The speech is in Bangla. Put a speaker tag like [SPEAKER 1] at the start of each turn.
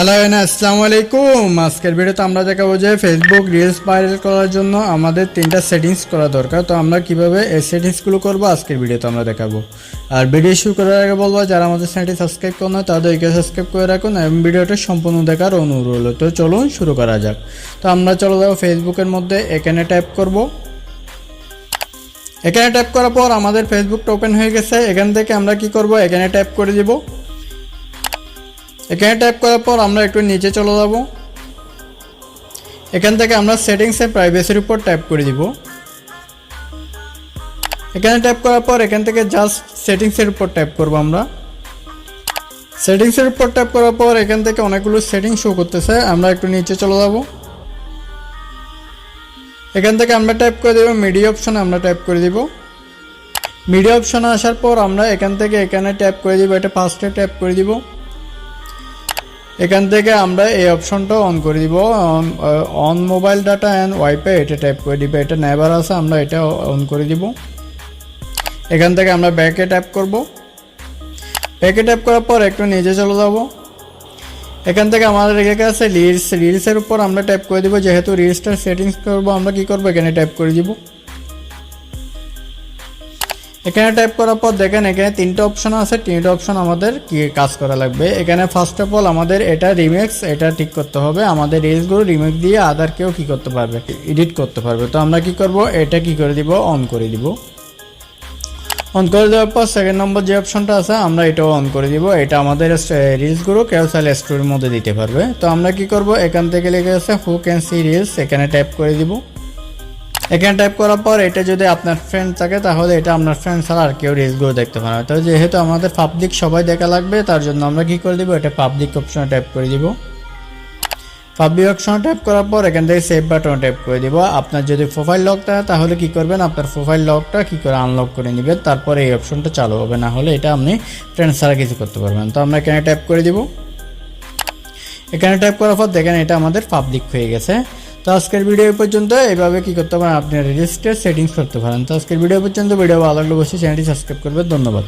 [SPEAKER 1] হ্যালো আসসালামু আলাইকুম আজকের ভিডিওতে আমরা দেখাবো যে ফেসবুক রিলস ভাইরাল করার জন্য আমাদের তিনটা সেটিংস করা দরকার। তো আমরা কীভাবে এই সেটিংসগুলো করব আজকের ভিডিওতে আমরা দেখাবো। আর ভিডিও শুরু করার আগে বলব, যারা আমাদের চ্যানেলটি সাবস্ক্রাইব করো না তাদেরকে সাবস্ক্রাইব করে রাখুন এবং ভিডিওটা সম্পূর্ণ দেখার অনুরোধ রইল। তো চলুন শুরু করা যাক। তো আমরা চলে যাব ফেসবুকের মধ্যে, এখানে টাইপ করব। এখানে টাইপ করার পর আমাদের ফেসবুকটা ওপেন হয়ে গেছে। এখান থেকে আমরা কি করব? এখানে টাইপ করে দিব। এখানে টাইপ করার পর আমরা একটু নিচে চলে যাব। এখান থেকে আমরা সেটিংসে প্রাইভেসির উপর টাইপ করে দিব। এখানে টাইপ করার পর এখান থেকে জাস্ট সেটিংসের উপর টাইপ করব আমরা। সেটিংসের উপর টাইপ করার পর এখান থেকে অনেকগুলো সেটিং শো করতেছে। আমরা একটু নিচে চলে যাব। এখান থেকে আমরা টাইপ করে দেব মিডিয়া অপশনে আমরা টাইপ করে দিব। মিডিয়া অপশনে আসার পর আমরা এখান থেকে এখানে ট্যাপ করে দিব, এটা ফার্স্টে ট্যাপ করে দিব। এখান থেকে আমরা এই অপশনটা অন করে দিব। On mobile data and WiFi এটা টাইপ করে দিব। এটা নেভার আছে আমরা এটা অন করে দিব। এখান থেকে আমরা ব্যাকে ট্যাপ করব। ব্যাকে ট্যাপ করার পর একটু নিচে চলে যাব। এখান থেকে আমাদের রেখে আছে রিলস রিলসের উপর আমরা ট্যাপ করে দিব। যেহেতু রিলসটার সেটিংস করব, আমরা কি করব? এখানে ট্যাপ করে দিব। এখানে টাইপ করার পর দেখেন, এখানে তিনটা অপশন আছে, তিনটা অপশন আমাদের কি কাজ করা লাগবে? এখানে ফার্স্ট অফ অল আমাদের এটা রিমেক্স এটা ঠিক করতে হবে। আমাদের রিলসগুলো রিমেক্স দিয়ে আদার কেউ কী করতে পারবে? এডিট করতে পারবে। তো আমরা কি করব? এটা কি করে দিব? অন করে দিব। অন করে দেওয়ার পর সেকেন্ড নম্বর যে অপশনটা আছে, আমরা এটাও অন করে দিব। এটা আমাদের রিলসগুলো কেউ চাইলে স্টোরির মধ্যে দিতে পারবে। তো আমরা কি করব? এখান থেকে লেগে আছে হু ক্যান সি রিলস এখানে টাইপ করে দিব। এখানে টাইপ করার পর এটা যদি আপনার ফ্রেন্ড থাকে, তাহলে এটা আপনার ফ্রেন্ড ছাড়া আর কেউ রিলসগুলো দেখতে পারে না। তো যেহেতু আমাদের পাবলিক সবাই দেখা লাগবে, তার জন্য আমরা কি করে দিব? এটা পাবলিক অপশনে টাইপ করে দিব। পাবলিক অপশনে টাইপ করার পর এখান থেকে সেভ বাটনে টাইপ করে দিব। আপনার যদি প্রোফাইল লক থাকে, তাহলে কি করবেন? আপনার প্রোফাইল লকটা কি করে আনলক করে নেবেন? তারপরে এই অপশনটা চালু হবে। না হলে এটা আপনি ফ্রেন্ড ছাড়া কিছু করতে পারবেন তো আমরা এখানে টাইপ করে দিব। এখানে টাইপ করার পর দেখেন এটা আমাদের পাবলিক হয়ে গেছে। তো আজকের ভিডিও পর্যন্ত। এইভাবে কি করতে পারেন? আপনি রেজিস্টার সেটিংস করতে পারেন। তো আজকের ভিডিও পর্যন্ত। ভিডিও ভালো লাগলে অবশ্যই চ্যানেলটি সাবস্ক্রাইব করবে ধন্যবাদ।